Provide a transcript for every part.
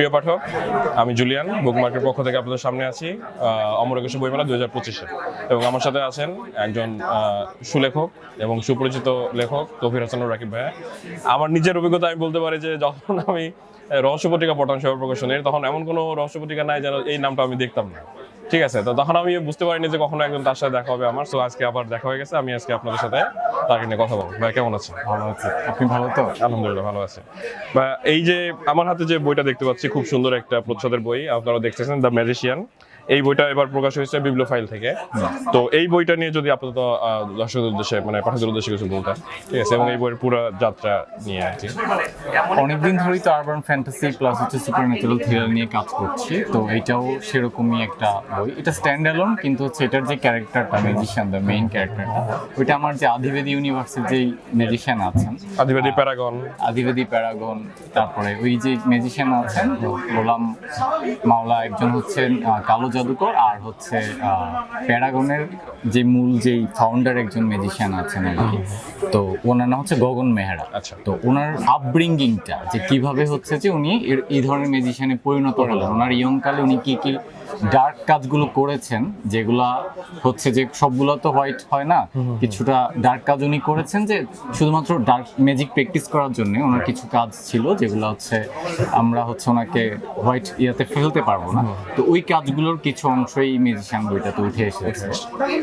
প্রিয় পাঠক, আমি জুলিয়ান বুক মার্কের পক্ষ থেকে আপনাদের সামনে আছি অমরকেশ বইমেলা দু হাজার পঁচিশে। এবং আমার সাথে আছেন একজন সুলেখক এবং সুপরিচিত লেখক তফির হাসান রাকিব ভাইয়া। আমার নিজের অভিজ্ঞতা আমি বলতে পারি যে, যখন আমি রহস্য পত্রিকা সেবা প্রকাশনের তখন এমন কোনো রহস্য পত্রিকা নাই যেন এই নামটা আমি দেখতাম না। ঠিক আছে তো তখন আমি বুঝতে পারিনি যে কখনো একজন তার সাথে দেখা হবে আমার। তো আজকে আবার দেখা হয়ে গেছে আমি আজকে আপনাদের সাথে তাকে নিয়ে কথা বলব। ভাই কেমন আছে ভালো আছে। আপনি ভালো তো? আলহামদুলিল্লাহ ভালো আছে। বা এই যে আমার হাতে যে বইটা দেখতে পাচ্ছি খুব সুন্দর একটা প্রচ্ছদের বই। আপনারা দেখতেছেন দ্য ম্যাজিশিয়ান এই বইটা এবার প্রকাশ হয়েছে বিবলো ফাইল থেকে। তো এই বইটা নিয়ে যদি আপাতত দর্শকদের উদ্দেশ্যে মানে পাঠকদের উদ্দেশ্যে কিছু বলতেন ঠিক আছে? এবং এই বইয়ের পুরো যাত্রা নিয়ে আর কি। অনেকদিন ধরেই তো আরবান ফ্যান্টাসি প্লাস হচ্ছে সুপার ন্যাচারাল থ্রিলার নিয়ে কাজ করছি। তো এটাও সেরকমই একটা বই। এটা স্ট্যান্ড অ্যালোন কিন্তু হচ্ছে এটার যে ক্যারেক্টারটা ম্যাজিশিয়ান দ্য মেইন ক্যারেক্টারটা ওইটা আমার যে আধিবেদী ইউনিভার্সের যেই ম্যাজিশিয়ান আছেন আদিবাদী প্যারাগন আদিবেদী প্যারাগন তারপরে ওই যে ম্যাজিশিয়ান আছেন গোলাম মাওলা একজন হচ্ছেন কালো জাদুকর আর হচ্ছে প্যারাগনের যে মূল যেই ফাউন্ডার একজন মেজিশিয়ান আছেন আর কি তো ওনার নাম হচ্ছে গগন মেহরা আচ্ছা। তো ওনার আপব্রিঙ্গিংটা যে কীভাবে হচ্ছে যে উনি এর- এই ধরনের মেজিশিয়ানে পরিণত হলেন ওনার ইয়ং কালে উনি কি কি ডার্ক কাজগুলো করেছেন যেগুলা হচ্ছে যে সবগুলো তো হোয়াইট হয় না কিছুটা ডার্ক কাজ উনি করেছেন যে শুধুমাত্র ডার্ক ম্যাজিক প্র্যাকটিস করার জন্য ওনার কিছু কাজ ছিল যেগুলো হচ্ছে আমরা হচ্ছে ওনাকে হোয়াইট ইয়াতে ফেলতে পারব না। তো ওই কাজগুলোর কিছু অংশই ম্যাজিশিয়ান বইটাতে উঠে এসেছে।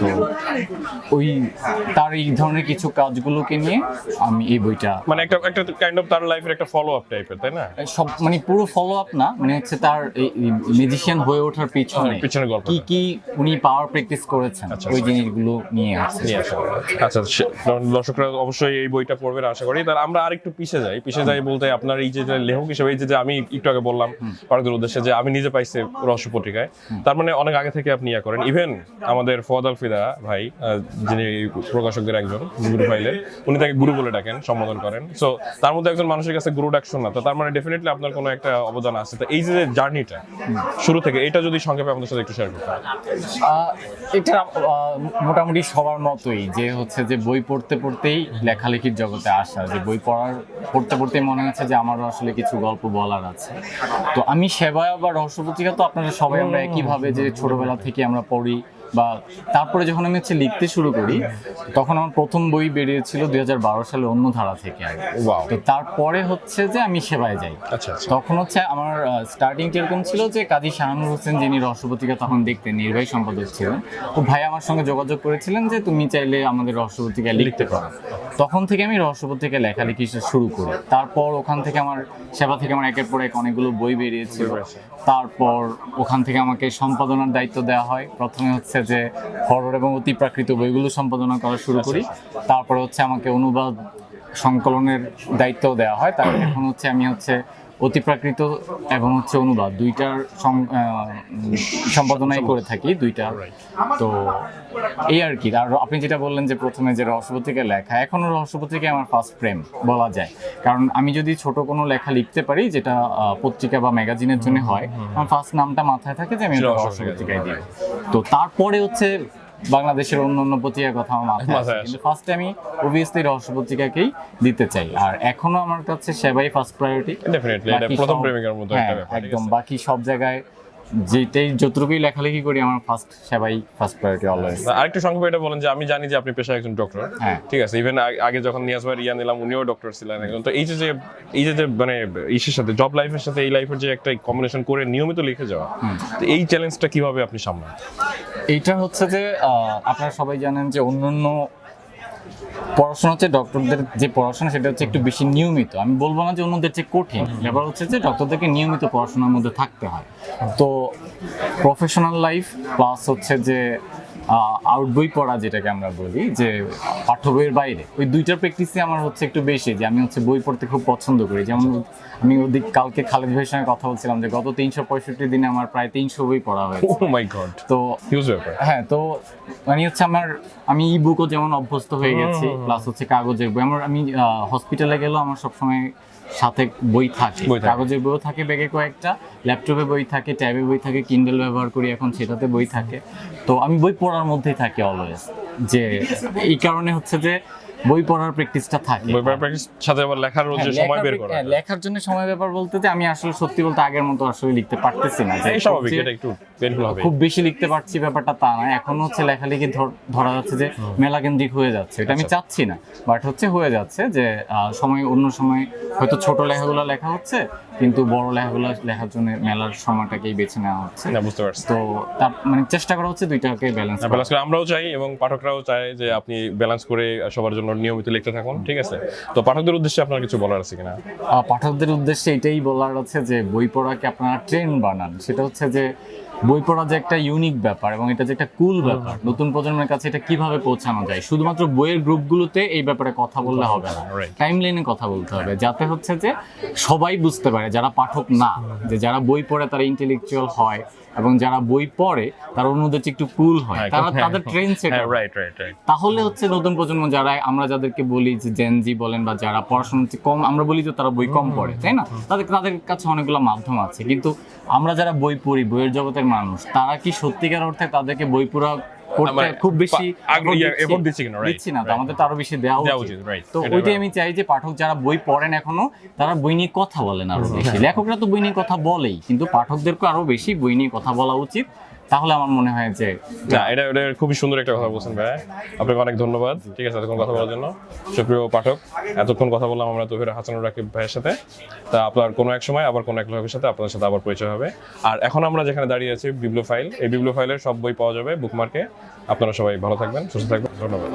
তো ওই তার এই ধরনের কিছু কাজগুলোকে নিয়ে আমি এই বইটা মানে একটা একটা কাইন্ড অফ তার লাইফের একটা ফলো আপ টাইপের তাই না? সব মানে পুরো ফলো আপ না মানে হচ্ছে তার এই ম্যাজিশিয়ান হয়ে ওঠার পিছনে গল্পটা। কি কি উনি পাওয়ার প্র্যাকটিস করেছেন আচ্ছা, ওই আচ্ছা। জিনিসগুলো নিয়ে আছে নিয়ে আসা আচ্ছা দর্শকরা অবশ্যই এই বইটা পড়বেন আশা করি। তাহলে আমরা আরেকটু পিছে যাই। পিছে যাই বলতে আপনার এই যে লেখক হিসেবে এই যে আমি একটু আগে বললাম উদ্দেশ্যে যে আমি নিজে পাইছি রহস্য পত্রিকায়। তার মানে অনেক আগে থেকে আপনি ইয়া করেন। ইভেন আমাদের ফওয়াদ আল ফিদা ভাই যিনি প্রকাশকদের একজন গুরু ফাইলের উনি তাকে গুরু বলে ডাকেন সম্বোধন করেন। সো তার মধ্যে একজন মানুষের কাছে গুরু ডাক শোনা তো তার মানে ডেফিনেটলি আপনার কোনো একটা অবদান আছে। তো এই যে জার্নিটা শুরু থেকে এটা যদি সংক্ষেপে আপনাদের সাথে একটু শেয়ার করতে এটা মোটামুটি সবার মতোই যে হচ্ছে যে বই পড়তে পড়তেই লেখালেখির জগতে আসা যে বই পড়ার পড়তে পড়তেই মনে হচ্ছে যে আমারও আসলে কিছু গল্প বলার আছে। তো আমি সেবায় বা রহস্য পত্রিকা তো আপনারা সবাই আমরা একইভাবে যে ছোটবেলা থেকে আমরা পড়ি বা তারপরে যখন আমি হচ্ছে লিখতে শুরু করি তখন আমার প্রথম বই বেরিয়েছিল দুই হাজার বারো সালে অন্য ধারা থেকে আর। তো তারপরে হচ্ছে যে আমি সেবায় যাই। আচ্ছা আচ্ছা। তখন হচ্ছে আমার স্টার্টিং কীরকম ছিল যে কাজী শাহানুর হোসেন যিনি রহস্যপত্রিকা তখন দেখতেন নির্বাহী সম্পাদক ছিলেন ও ভাই আমার সঙ্গে যোগাযোগ করেছিলেন যে তুমি চাইলে আমাদের রহস্যপত্রিকায় লিখতে পারো। তখন থেকে আমি রহস্যপত্রিকায় লেখালেখি শুরু করি। তারপর ওখান থেকে আমার সেবা থেকে আমার একের পর এক অনেকগুলো বই বেরিয়েছিল। তারপর ওখান থেকে আমাকে সম্পাদনার দায়িত্ব দেওয়া হয়। প্রথমে হচ্ছে যে হরর এবং অতি প্রাকৃত বইগুলো সম্পাদনা করা শুরু করি। তারপর হচ্ছে আমাকে অনুবাদ সংকলনের দায়িত্ব দেওয়া হয়। তার এখন হচ্ছে আমি হচ্ছে অতি প্রাকৃত এবং হচ্ছে অনুবাদ দুইটার সম্পাদনাই করে থাকি দুইটা। তো এই আর কি। আর আপনি যেটা বললেন যে প্রথমে যে রহস্যপত্রিকায় লেখা এখনও রহস্যপত্রিকায় আমার ফার্স্ট প্রেম বলা যায়। কারণ আমি যদি ছোট কোনো লেখা লিখতে পারি যেটা পত্রিকা বা ম্যাগাজিনের জন্য হয় আমার ফার্স্ট নামটা মাথায় থাকে যে আমি রহস্যপত্রিকায় দিই। তো তারপরে হচ্ছে বাংলাদেশের অন্য অন্য পত্রিকার কথা আমার মাথায় আসে। কিন্তু ফার্স্টে আমি অবভিয়াসলি রহস্য পত্রিকাকেই দিতে চাই। আর এখনও আমার কাছে সেবাই ফার্স্ট প্রায়োরিটি এটা প্রথম প্রেমিকার মতো একটা ব্যাপার, একদম বাকি সব জায়গায় যেটাই যতটুকুই লেখালেখি করি আমার ফার্স্ট সেবাই ফার্স্ট প্রায়োরিটি অলওয়েজ আরেকটু সংক্ষেপে এটা বলেন যে আমি জানি যে আপনি পেশায় একজন ডক্টর হ্যাঁ। ঠিক আছে ইভেন আগে যখন নিয়াজ ভাই ইয়া নিলাম উনিও ডক্টর ছিলেন একজন। তো এই যে যে এই যে যে মানে ইসের সাথে জব লাইফের সাথে এই লাইফের যে একটা কম্বিনেশন করে নিয়মিত লিখে যাওয়া তো এই চ্যালেঞ্জটা কীভাবে আপনি সামলান? এইটা হচ্ছে যে আপনারা সবাই জানেন যে অন্য পড়াশোনা হচ্ছে ডক্টরদের যে পড়াশোনা, সেটা হচ্ছে একটু বেশি নিয়মিত। আমি বলব না যে অন্যদের চেয়ে কঠিন। ব্যাপার হচ্ছে যে ডক্টরদেরকে নিয়মিত পড়াশোনার মধ্যে থাকতে হয়। তো প্রফেশনাল লাইফ প্লাস হচ্ছে যে আউট বই পড়া যেটাকে আমরা বলি যে পাঠ্য বইয়ের বাইরে। ওই দুইটার প্র্যাকটিসে আমার হচ্ছে একটু বেশি যে আমি হচ্ছে বই পড়তে খুব পছন্দ করি। যেমন আমি ওদিক কালকে খালেদ ভাইয়ের সঙ্গে কথা বলছিলাম যে গত তিনশো পঁয়ষট্টি দিনে আমার প্রায় তিনশো বই পড়া হয়েছে। গড তো হ্যাঁ তো মানে হচ্ছে আমার আমি ই বুকও যেমন অভ্যস্ত হয়ে গেছি প্লাস হচ্ছে কাগজের বই। আমার আমি হসপিটালে গেলেও আমার সবসময় সাথে বই থাকে। কাগজের বইও থাকে ব্যাগে কয়েকটা ল্যাপটপে বই থাকে ট্যাবে বই থাকে কিন্ডেল ব্যবহার করি এখন সেটাতে বই থাকে। তো আমি বই পড়ার মধ্যেই থাকি অলওয়েজ যে এই কারণে হচ্ছে যে বই পড়ার প্র্যাকটিসটা থাকে। বই পড়ার practice সাথে আবার লেখার হ্যাঁ, যে সময় বের করা হ্যাঁ, লেখার জন্য সময় ব্যাপার বলতে যে আমি আসলে সত্যি বলতে আগের মতো আসলে লিখতে পারতেছি না। এই স্বাভাবিক এটা একটু পেইনফুল হবে। খুব বেশি লিখতে পারছি ব্যাপারটা তা না। এখন হচ্ছে লেখালেখি ধর- ধরা যাচ্ছে যে মেলা কেন্দ্রিক হয়ে যাচ্ছে। এটা আমি আচ্ছা। চাচ্ছি না। বাট হচ্ছে হয়ে যাচ্ছে যে সময় অন্য সময় হয়তো ছোট লেখাগুলো লেখা হচ্ছে কিন্তু বড় লেখাগুলো লেখার জন্য মেলার সময়টাকেই বেছে নেওয়া হচ্ছে। না বুঝতে পারছি। তো তার মানে চেষ্টা করা হচ্ছে দুইটাকে ব্যালেন্স ব্যালেন্স আমরাও চাই এবং পাঠকরাও চায় যে আপনি ব্যালেন্স করে সবার জন্য নিয়মিত লিখতে থাকুন ঠিক আছে? তো পাঠকদের উদ্দেশ্যে আপনার কিছু বলার আছে কিনা? পাঠকদের উদ্দেশ্যে এটাই বলার আছে যে বই পড়াকে আপনারা ট্রেন বানান। সেটা হচ্ছে যে বই পড়া যে একটা ইউনিক ব্যাপার এবং এটা যে একটা কুল ব্যাপার নতুন প্রজন্মের কাছে এটা কীভাবে পৌঁছানো যায়? শুধুমাত্র বইয়ের গ্রুপগুলোতে এই ব্যাপারে কথা বললে হবে না। টাইম লাইনে কথা বলতে হবে যাতে হচ্ছে যে সবাই বুঝতে পারে যারা পাঠক না যে যারা বই পড়ে তারা ইন্টেলেকচুয়াল হয় এবং যারা বই পড়ে তারা অন্যদের চেয়ে একটু কুল হয়। তারা তাদের ট্রেন সেট রাইট রাইট তাহলে হচ্ছে নতুন প্রজন্ম যারা আমরা যাদেরকে বলি যে জেনজি বলেন বা যারা পড়াশোনা হচ্ছে কম আমরা বলি যে তারা বই কম পড়ে তাই না? তাদের তাদের কাছে অনেকগুলো মাধ্যম আছে। কিন্তু আমরা যারা বই পড়ি বইয়ের জগতের মানুষ তারা কি সত্যিকার অর্থে তাদেরকে বই পড়া খুব বেশি ইয়ে, দিচ্ছি? কিনা, দিচ্ছি না আমাদের তো আরও বেশি দেওয়া উচিত, তো ওইটাই আমি চাই যে পাঠক যারা বই পড়েন এখনও তারা বই নিয়ে কথা বলেন আরও বেশি। লেখকরা তো বই নিয়ে কথা বলেই কিন্তু পাঠকদেরকে আরও বেশি বই নিয়ে কথা বলা উচিত। তাহলে আমার মনে হয় যে না, এটা এটা খুবই সুন্দর একটা কথা বলছেন ভাই। আপনাকে অনেক ধন্যবাদ। ঠিক আছে, এতক্ষণ কথা বলার জন্য। সুপ্রিয় পাঠক, এতক্ষণ কথা বললাম আমরা তোহির হাসানুর রাকিব ভাইয়ের সাথে। তা আপনার কোনো এক সময়, আবার কোনো এক লোকের সাথে আপনার সাথে আবার পরিচয় হবে। আর এখন আমরা যেখানে দাঁড়িয়ে আছি বিবলো ফাইল এই বিবলো ফাইলের সব বই পাওয়া যাবে বুকমার্কে আপনারা সবাই ভালো থাকবেন, সুস্থ থাকবেন। ধন্যবাদ।